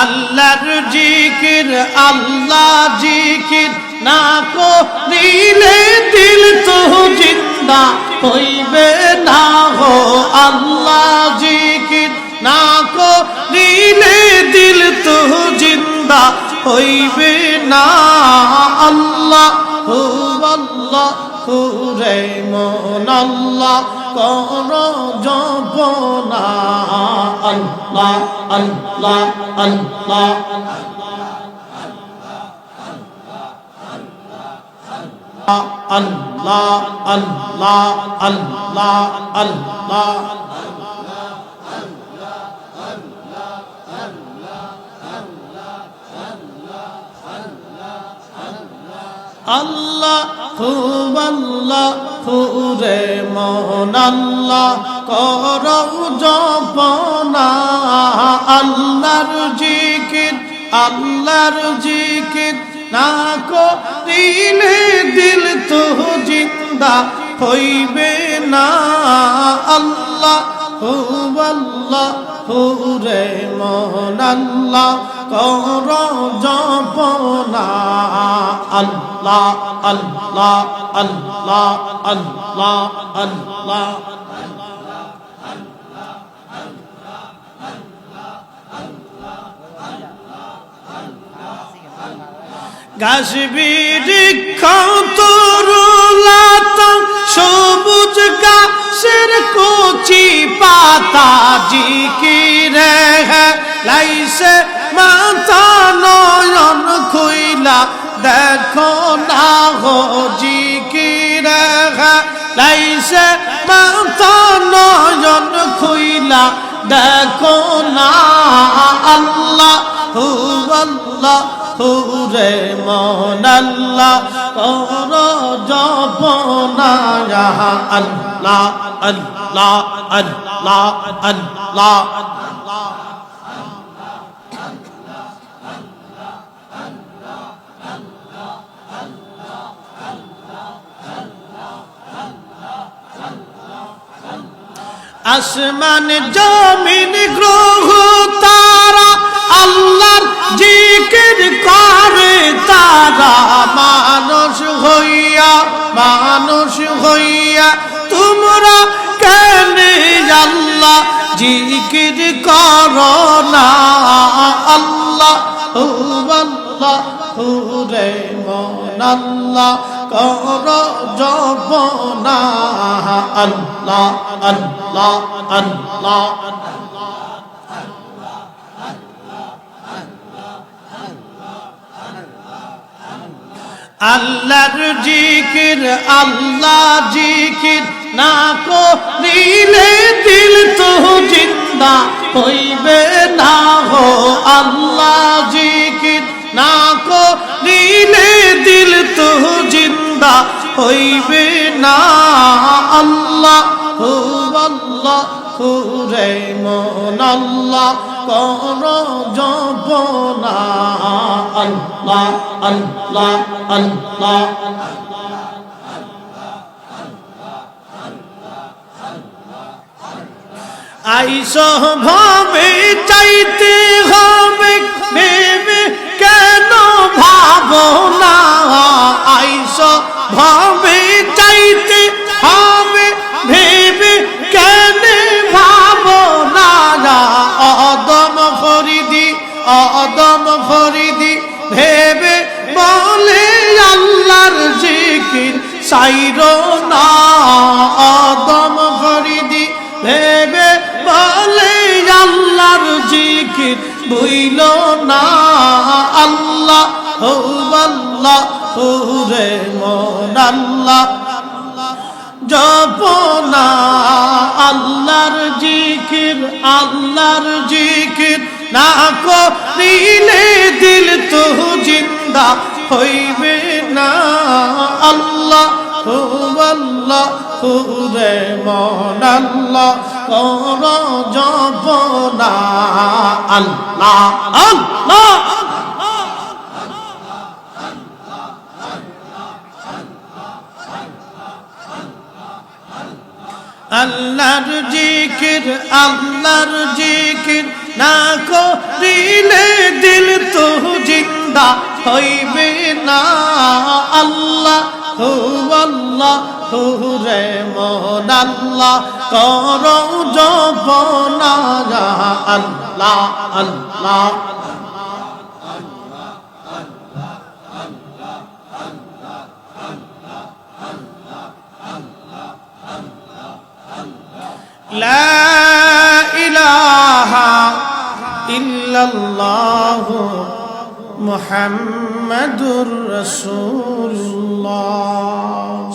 আল্লাহর জিকির, আল্লাহ জিকির না করিলে দিল তো জিন্দা হইবে না হো আল্লাহ জিকির না করিলে দিল তো জিন্দা হইবে না। আল্লাহ হু আল্লাহ হু রে মন আল্লাহ কর জপনা আল্লাহ আল্লাহ আল্লাহ আল্লাহ আল্লাহ আল্লাহ আল্লাহ আল্লাহ খুব আল্লাহ রে মন আল্লাহ, কর জপনা। আল্লাহর জিকির আল্লাহর জিকির না করিলে দিল তো জিন্দা হইবে না। আল্লাহ খুব আল্লাহ রে মন কর জপনা। আল্লাহ আল্লাহ আল্লাহ আল্লাহ আল্লাহ গাছবিরিক্ষ তরুলাত, সবুজ গাছের কচি পাতা, জিকিরে লাইসে মাথা নয়ন খুইলা দেখো না হো জিকিরে লাইসে মাথা নয়ন খুইলা। দেখো না আল্লাহ, হু আল্লাহ হুরে মন আল্লাহ। কর জপনা আল্লাহ আল্লাহ আল্লাহ আল্লাহ। আসমান জমিন গ্রহ তারা আল্লাহর জিকির করে, তারা মানুষ হইয়া মানুষ হইয়া, তোমরা কেন আল্লাহ জিকির কর না? আল্লাহ ও আল্লাহ হুরে মন আল্লাহ। কর জপনা আল্লাহ আল্লাহ আল্লাহ, আল্লাহর জিকির, আল্লাহ জিকির না করিলে দিল তো জিন্দা হইবে না হো। আল্লাহ জিকির না করিলে দিল তো হইবে না আল্লাহ হু আল্লাহ হুরে মন আল্লাহ কর আল্লাহ আল্লাহ আল্লাহ আইস ভাবে চাইতে হবে ভেবে কেন ভাবনা আইস জিকির সাইর না অদম ফরিদি। ভেবে বলে আল্লাহর জিকির বইল না আল্লাহ হো আল্লাহ হো রে মন আল্লাহ জপনা আল্লাহর জিকির আল্লাহর জিকির, না করিলে দিল তো জিন্দা হইবে না। আল্লাহ হু রে মন আল্লাহ কর জপনা আল্লাহ আল্লাহ, আল্লাহর জিকির আল্লাহর জিকির না করিলে জিন্দা হইবে না। আল্লাহ হু আল্লাহ হু রে মোহন আল্লাহ করো জপনা আল্লাহ আল্লাহ لا إله إلا الله محمد رسول الله